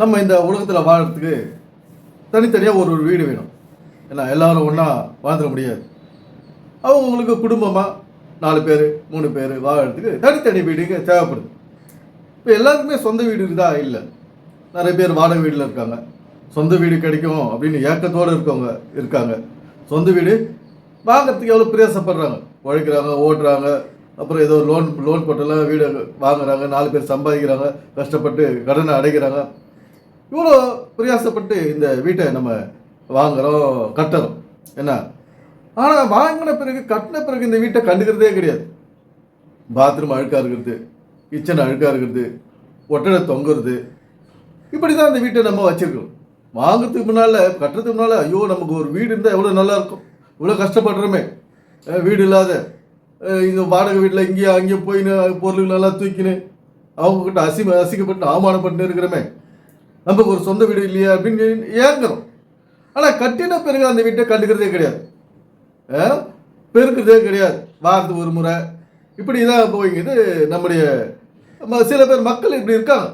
நம்ம இந்த உலகத்தில் வாழறதுக்கு தனித்தனியாக ஒரு ஒரு வீடு வேணும். ஏன்னா எல்லாரும் ஒன்றா வாழ்ந்துட முடியாது. அவங்களுக்கு குடும்பமாக நாலு பேர் மூணு பேர் வாழறதுக்கு தனித்தனி வீடுங்க தேவைப்படுது. இப்போ எல்லாருக்குமே சொந்த வீடு இருக்குதா இல்லை. நிறைய பேர் வாடகை வீட்டில் இருக்காங்க. சொந்த வீடு கிடைக்கும் அப்படின்னு ஏக்கத்தோடு இருக்கவங்க இருக்காங்க. சொந்த வீடு வாங்குறதுக்கு எவ்வளோ பிரயாசப்படுறாங்க? உழைக்கிறாங்க ஓட்டுறாங்க. அப்புறம் ஏதோ லோன் லோன் போட்டெல்லாம் வீடு வாங்குறாங்க நாலு பேர் சம்பாதிக்கிறாங்க கஷ்டப்பட்டு கடனை அடைக்கிறாங்க. இவ்வளோ பிரயாசப்பட்டு இந்த வீட்டை நம்ம வாங்குகிறோம் கட்டுறோம். என்ன? ஆனால் வாங்கின பிறகு கட்டின பிறகு இந்த வீட்டை கண்டுக்கிறதே கிடையாது. பாத்ரூம் அழுக்காக இருக்கிறது கிச்சன் அழுக்காக இருக்கிறது ஒட்டடை தொங்குறது. இப்படி தான் அந்த வீட்டை நம்ம வச்சுருக்கோம் வாங்குறதுக்கு முன்னால் கட்டுறதுக்கு முன்னால் ஐயோ நமக்கு ஒரு வீடு இருந்தால் எவ்வளோ நல்லாயிருக்கும் இவ்வளோ கஷ்டப்படுறோமே. வீடு இல்லாத அஹ் இந்த வாடகை வீட்டில் இங்கேயும் அங்கேயும் போயின்னு பொருள் நல்லா தூக்கின்னு அவங்கக்கிட்ட அசி அசிக்கப்பட்டு அவமானப்பட்டு இருக்கிறோமே. நமக்கு ஒரு சொந்த வீடு இல்லையா அப்படின்னு ஏங்குறோம். ஆனால் கட்டின பிறகு அந்த வீட்டை கண்டுக்கிறதே கிடையாது. பெருக்கிறதே கிடையாது. வாரத்துக்கு ஒரு முறை. இப்படி தான் போய்ங்கிறது நம்முடைய சில பேர் மக்கள் இப்படி இருக்காங்க.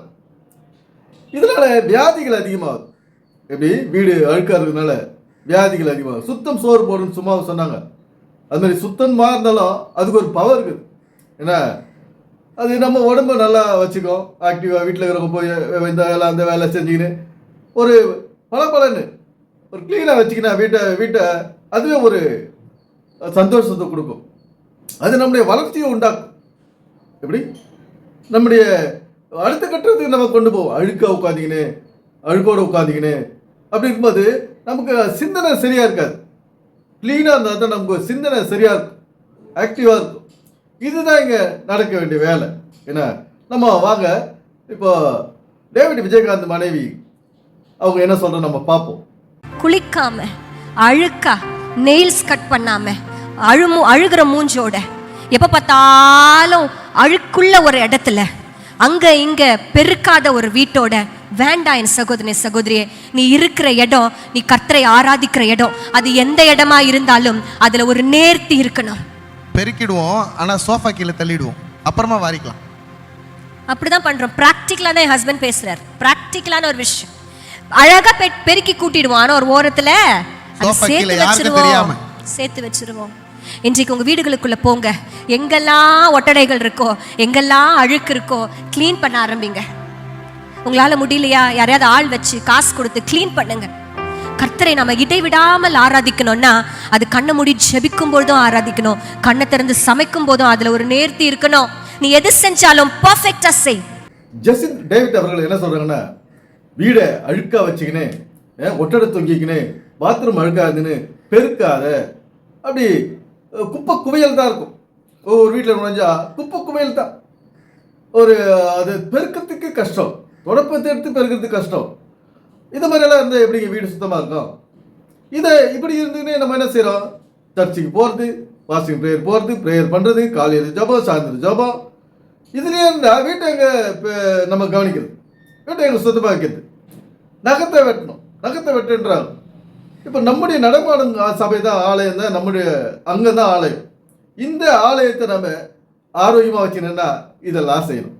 இதனால் வியாதிகள் அதிகமாகுது. எப்படி? வீடு அழுக்காக இருக்கிறதுனால வியாதிகள் அதிகமாகும் சுத்தம் சோறு போடுன்னு சும்மா சொன்னாங்க. அது மாதிரி சுத்தமாக இருந்தாலும் அதுக்கு ஒரு பவர் இருக்குது. ஏன்னா அது நம்ம உடம்ப நல்லா வச்சுக்கோ. ஆக்டிவாக வீட்டில் இருக்கிறவங்க போய் இந்த வேலை அந்த வேலை செஞ்சுக்கின்னு ஒரு பளபளன்னு ஒரு க்ளீனாக வச்சுக்கினா வீட்டை வீட்டை அதுவே ஒரு சந்தோஷத்தை கொடுக்கும். அது நம்முடைய வளர்ச்சியை உண்டாக்கும். எப்படி? நம்முடைய அடுத்த கட்டத்துக்கு நம்ம கொண்டு போவோம். அழுக்காக உட்காந்திங்கன்னு அழுக்கோடு உட்காந்திங்கன்னு அப்படி இருக்கும்போது நமக்கு சிந்தனை சரியாக இருக்காது. க்ளீனாக இருந்தால் தான் நமக்கு சிந்தனை சரியாக இருக்கும். ஆக்டிவாக இருக்கும். இதுதான் இங்கே நடக்க வேண்டிய வேலை. என்ன? நம்ம வாங்க இப்போ டேவிட் விஜயகாந்த் மனைவி அவங்க என்ன சொல்ற நம்ம பார்ப்போம். குளிக்காம அழுக்கா நெயில்ஸ் கட் பண்ணாம அழுமு அழுகிற மூஞ்சோட எப்ப பார்த்தாலும் அழுக்குள்ள ஒரு இடத்துல அங்க இங்க பெருக்காத ஒரு வீட்டோட வேண்டாம் என் சகோதரனே சகோதரியே நீ இருக்கிற இடம் நீ கர்த்தரை ஆராதிக்கிற இடம் அது எந்த இடமா இருந்தாலும் அதுல ஒரு நேர்த்தி இருக்கணும். பெருக்கிடுவோம் ஆனால் சோஃபா கீழே தள்ளிடுவோம். அப்புறமா வாரிக்கலாம். அப்படிதான் பண்றோம். ப்ராக்டிக்கலா தான் என் ஹஸ்பண்ட் பேசுறாரு. ப்ராக்டிக்கலான ஒரு விஷயம். அழகா பெருக்கி கூட்டிடுவோம். ஆனா ஒரு ஓரத்துல சேர்த்து. வச்சிருவோம். சேர்த்து வச்சிருவோம். இன்றைக்கு உங்க வீடுகளுக்குள்ள போங்க. எங்கெல்லாம் ஒட்டடைகள் இருக்கோ எங்கெல்லாம் அழுக்கு இருக்கோ க்ளீன் பண்ண ஆரம்பிங்க. உங்களால முடியலையா? யாரையாவது ஆள் வச்சு காசு கொடுத்து க்ளீன் பண்ணுங்க. கர்த்தரை நம்ம இடைவிடாமல் ஆராதிக்கணும்னா அது கண்ணை மூடி ஜெபிக்கும் பொழுதும் ஆராதிக்கணும். கண்ணை திறந்து சமைக்கும் போதும் அதுல ஒரு நேர்த்தி இருக்கணும். நீ எது செஞ்சாலும் பர்ஃபெக்டா செய். ஜெசின் டேவிட் அவர்கள் என்ன சொல்றாங்கன்னா வீடை அழுக்கா வச்சுக்கினே ஒட்டடை தொங்கிக்கினே பாத்ரூம் அழுக்காதுன்னு பெருக்காத. அப்படி குப்பை குவையல் தான் இருக்கும். ஒவ்வொரு வீட்டில் நுழைஞ்சா குப்பை குவையல் தான். ஒரு அது பெருக்கிறதுக்கு கஷ்டம். தொடப்பத்தை எடுத்து பெருக்கிறதுக்கு கஷ்டம். இது மாதிரியெல்லாம் இருந்தால் எப்படிங்க வீடு சுத்தமாக இருக்கும்? இதை இப்படி இருந்துன்னே நம்ம என்ன செய்கிறோம் சர்ச்சுக்கு போகிறது வாசிங் ப்ரேயர் போகிறது ப்ரேயர் பண்ணுறது காலையில் ஜபம் சாயந்தரம் ஜபம். இதுலேயே இருந்தால் வீட்டை எங்கே நம்ம கவனிக்கிறது? வீட்டை எங்கள் சுத்தமாக வைக்கிறது? நகத்தை வெட்டணும். நகத்தை வெட்டுன்றாங்க. இப்போ நம்முடைய நடமாடும் சபை தான் ஆலயம் தான் நம்முடைய அங்கே தான் ஆலயம். இந்த ஆலயத்தை நம்ம ஆரோக்கியமாக வச்சுக்கணுன்னா இதெல்லாம் செய்யணும்.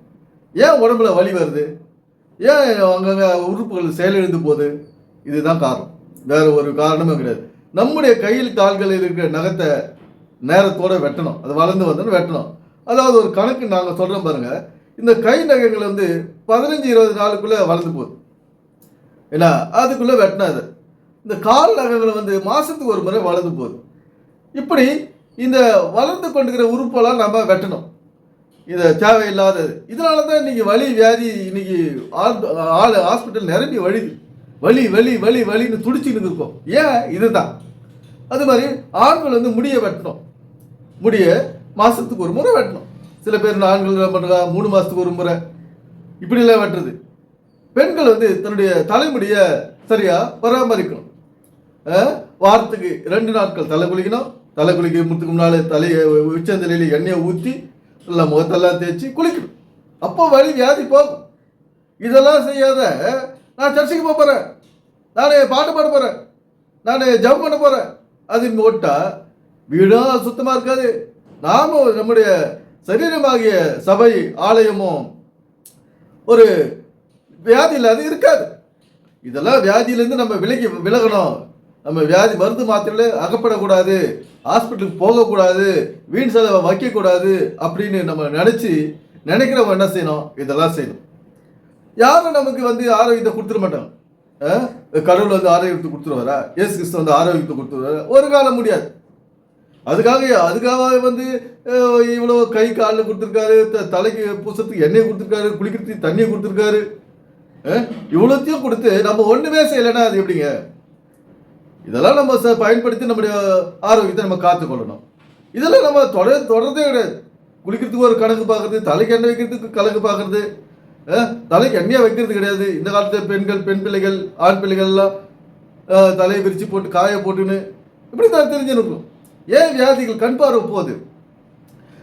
ஏன் உடம்புல வலி வருது? ஏன் அங்கங்கே உறுப்புகள் செயலிழந்து போகுது? இதுதான் காரணம். வேறு ஒரு காரணமும் கிடையாது. நம்முடைய கையில் கால்களில் இருக்கிற நகத்தை நேரத்தோட வெட்டணும். அது வளர்ந்து வந்தோன்னு வெட்டணும். அதாவது ஒரு கணக்கு நாங்கள் சொல்கிறோம் பாருங்கள் இந்த கை நகங்கள் வந்து பதினஞ்சு இருபது நாளுக்குள்ளே வளர்ந்து போகுது. ஏன்னா அதுக்குள்ளே வெட்டினா அது இந்த கால் நகங்கள் வந்து மாதத்துக்கு ஒரு முறை வளர்ந்து போகுது. இப்படி இந்த வளர்ந்து கொண்டுக்கிற உறுப்பெல்லாம் நம்ம வெட்டணும். இது தேவையில்லாதது இதனால தான் இன்னைக்கு வலி வியாதி இன்னைக்கு ஆள் ஆள் ஹாஸ்பிட்டல் நிரம்பி வழிது வலி வலி வலி வலின்னு துடிச்சுன்னு இருக்கோம் ஏன்? இதுதான். அது மாதிரி ஆண்கள் வந்து முடியை வெட்டணும். முடியை மாதத்துக்கு ஒரு முறை வெட்டணும். சில பேர் ஆண்கள் என்ன பண்ணுறா மூணு மாதத்துக்கு ஒரு முறை. இப்படிலாம் வெட்டுறது. பெண்கள் வந்து தன்னுடைய தலைமுடியை சரியாக பராமரிக்கணும். வாரத்துக்கு ரெண்டு நாட்கள் தலை குளிக்கணும். தலை குளிக்கிறதுக்கு முன்னாலே தலையை உச்சந்தலையில் எண்ணெயை ஊற்றி இல்லை முகத்தெல்லாம் தேய்ச்சி குளிக்கணும். அப்போ வழி வியாதி போகும். இதெல்லாம் செய்யாத நான் சர்ச்சுக்கு போக போகிறேன் நானே பாட்டு பாட போகிறேன் நானே ஜம்ப் பண்ண போகிறேன் அது போட்டால் வீடும் சுத்தமாக இருக்காது. நாம நம்முடைய சரீரமாகிய சபை ஆலயமும் ஒரு வியாதி இல்லாத இருக்காது. இதெல்லாம் வியாதியிலேருந்து நம்ம விலகி விலகணும். நம்ம வியாதி மருந்து மாத்திரையில் அகப்படக்கூடாது ஹாஸ்பிட்டலுக்கு போகக்கூடாது வீண் செலவை வைக்கக்கூடாது அப்படின்னு நம்ம நினச்சி நினைக்கிறவங்க என்ன செய்யணும்? இதெல்லாம் செய்யணும். யாரும் நமக்கு வந்து ஆரோக்கியத்தை கொடுத்துட மாட்டாங்க? கடவுள் வந்து ஆரோக்கியத்தை கொடுத்துருவாரா? இயேசு கிறிஸ்து வந்து ஆரோக்கியத்தை கொடுத்துருவாரா? ஒரு காலம் முடியாது. அதுக்காக அதுக்காக வந்து இவ்வளோ கை காலில் கொடுத்துருக்காரு த- தலைக்கு பூசத்துக்கு எண்ணெய் கொடுத்துருக்காரு குளிக்கிறதுக்கு தண்ணியை கொடுத்துருக்காரு. இவ்வளோத்தையும் கொடுத்து நம்ம ஒன்றுமே செய்யலைன்னா அது எப்படிங்க? இதெல்லாம் நம்ம ச- பயன்படுத்தி நம்முடைய ஆரோக்கியத்தை நம்ம காத்துக்கொள்ளணும். இதெல்லாம் நம்ம தொடர் தொடர்ந்தே கிடையாது. குளிக்கிறதுக்கு ஒரு கணக்கு பார்க்குறது தலைக்கு எண்ணெய் வைக்கிறதுக்கு கணக்கு பார்க்குறது தலைக்கு எண்ணெயை வைக்கிறது கிடையாது. இந்த காலத்தில் பெண்கள் பெண் பிள்ளைகள் ஆண் பிள்ளைகள் எல்லாம் தலையை விரித்து போட்டு காய போட்டுன்னு இப்படி தான் தெரிஞ்சிருக்கும். ஏன் வியாதிகள் கண் பார்வை போகுது?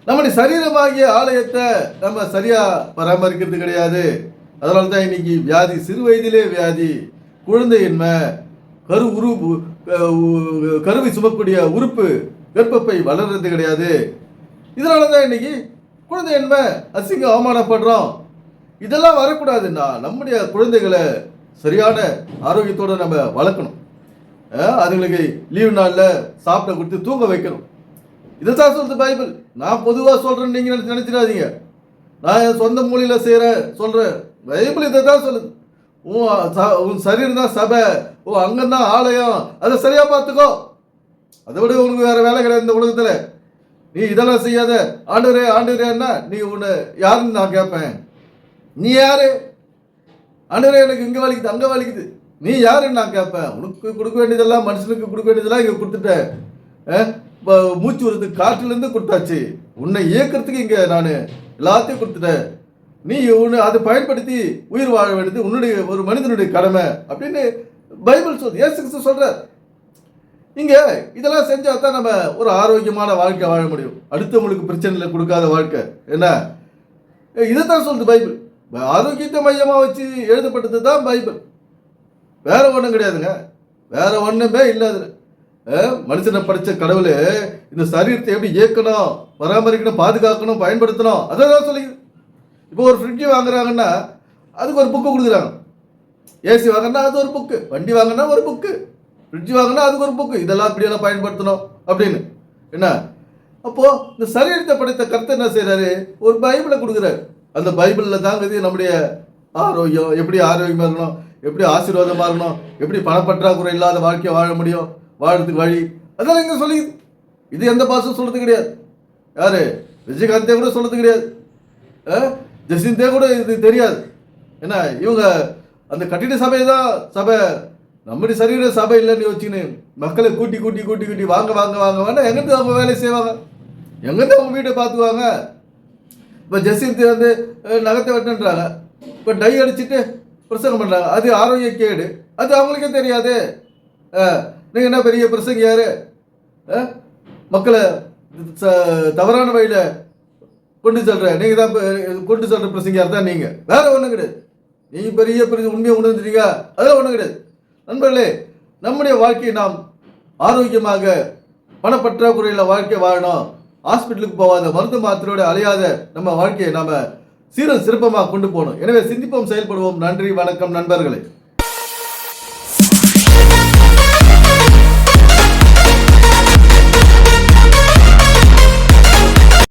நம்முடைய சரீரமாகிய ஆலயத்தை நம்ம சரியாக பராமரிக்கிறது கிடையாது. அதனால தான் இன்னைக்கு வியாதி சிறு வயதிலே வியாதி குழந்தையின்மை கரு உரு கருவி சுமக்கூடிய உறுப்பு கர்ப்பப்பை வளர்றது கிடையாது. இதனால தான் இன்னைக்கு குழந்தை குழந்தையின்மை அசிங்க அவமானப்படுறோம். இதெல்லாம் வரக்கூடாதுன்னா நம்முடைய குழந்தைகளை சரியான ஆரோக்கியத்தோடு நம்ம வளர்க்கணும். அதுங்களுக்கு லீவு நாளில் சாப்பிட கொடுத்து தூங்க வைக்கணும். தான் சொல்லுது பைபிள். நான் பொதுவாக சொல்கிறேன்னு நீங்கள் நினச்சிடாதீங்க. நான் என் சொந்த மூலையில் செய்கிற சொல்கிறேன் பைபிள் இதை தான் சொல்லுது. உன் ச- உன் சரீரம் தான் சபை. ஓ அங்கம் தான் ஆலயம். அதை சரியாக பார்த்துக்கோ. அதை விட உனக்கு வேற வேலை கிடையாது இந்த உலகத்தில். நீ இதெல்லாம் செய்யாத. ஆண்டுரே ஆண்டுரேன்னா நீ உன்னை யாருன்னு நான் கேட்பேன். நீ யாரு? ஆண்டுரே எனக்கு இங்கே வலிக்குது அங்கே வலிக்குது. நீ யாருன்னு நான் கேட்பேன். உனக்கு கொடுக்க வேண்டியதெல்லாம் மனுஷனுக்கு கொடுக்க வேண்டியதெல்லாம் இங்கே கொடுத்துட்டேன். மூச்சு வருது காற்றுலேருந்து கொடுத்தாச்சு. உன்னை இயக்கிறதுக்கு இங்கே நான் எல்லாத்தையும் கொடுத்துட்டேன். நீ உன்னை அதை பயன்படுத்தி உயிர் வாழ வேண்டியது உன்னுடைய ஒரு மனிதனுடைய கடமை அப்படின்னு பைபிள் சொல் ஏசு கிறிஸ்து சொல்றார். இதெல்லாம் செஞ்சால் தான் நம்ம ஒரு ஆரோக்கியமான வாழ்க்கை வாழ முடியும். அடுத்தவங்களுக்கு பிரச்சனையில் கொடுக்காத வாழ்க்கை. என்ன? இதை தான் சொல்லுது பைபிள். ஆரோக்கியத்தை மையமாக வச்சு எழுதப்பட்டது தான் பைபிள். வேற ஒன்றும் கிடையாதுங்க. வேற ஒன்றுமே இல்லாது. மனுஷனை படித்த கடவுள் இந்த சரீரத்தை எப்படி இயக்கணும் பராமரிக்கணும் பாதுகாக்கணும் பயன்படுத்தணும் அதை தான் சொல்லி இப்போ ஒரு ஃப்ரிட்ஜ் வாங்குறாங்கன்னா அதுக்கு ஒரு புக்கு கொடுக்குறாங்க. ஏசி வாங்கினா அது ஒரு புக்கு வண்டி வாங்கினா ஒரு புக்கு ஃப்ரிட்ஜ் வாங்கினா அதுக்கு ஒரு புக்கு இதெல்லாம் இப்படியெல்லாம் பயன்படுத்தணும் அப்படின்னு. என்ன? அப்போ இந்த சரீரத்தை படைத்த கருத்தை என்ன செய்றாரு? ஒரு பைபிளை கொடுக்குறாரு. அந்த பைபிளில் தாங்க இது நம்முடைய ஆரோக்கியம் எப்படி ஆரோக்கியமாக இருக்கணும் எப்படி ஆசீர்வாதமாக இருக்கணும் எப்படி பணப்பற்றாக்குறை இல்லாத வாழ்க்கையை வாழ முடியும் வாழறதுக்கு வழி. அதெல்லாம் இங்கே சொல்லி இது எந்த பாசம் சொல்கிறது கிடையாது. யாரு? விஜயகாந்தே கூட சொல்கிறது கிடையாது. அஹ், கூட இது தெரியாது. என்ன இவங்க அந்த கட்டிட சபை தான் சபை. நம்முடைய சரியான சபை இல்லைன்னு வச்சுக்கின்னு மக்களை கூட்டி கூட்டி கூட்டி கூட்டி வாங்க வாங்க வாங்க வேணா எங்கேருந்து அவங்க வேலை செய்வாங்க? எங்கேருந்து அவங்க வீட்டை பார்த்துக்குவாங்க? இப்போ ஜெசிந்த் வந்து நகத்தை வெட்டுன்றாங்க. இப்போ டை அடிச்சுட்டு பிரசங்கம் பண்ணுறாங்க அது ஆரோக்கிய கேடு. அது அவங்களுக்கே தெரியாது. நீங்கள் என்ன பெரிய பிரசங்க யார் மக்களை ச- தவறான வழியில் கொண்டு செல்ற நீங்கள் தான் கொண்டு செல்ற பிரசங்கியார் தான் நீங்கள் வேற ஒன்றும் கிடையாது. நீங்கள் பெரிய பெரிய உண்மையை உணர்ந்துட்டீங்க. அதெல்லாம் ஒன்றும் கிடையாது. நண்பர்களே நம்முடைய வாழ்க்கையை நாம் ஆரோக்கியமாக பணப்பற்றாக்குறையில் வாழ்க்கை வாழணும். ஹாஸ்பிட்டலுக்கு போகாத மருந்து மாத்திரையோட அலையாத நம்ம வாழ்க்கையை நாம சீரம் சிறப்பமாக கொண்டு போகணும். எனவே சிந்திப்போம் செயல்படுவோம். நன்றி வணக்கம் நண்பர்களே.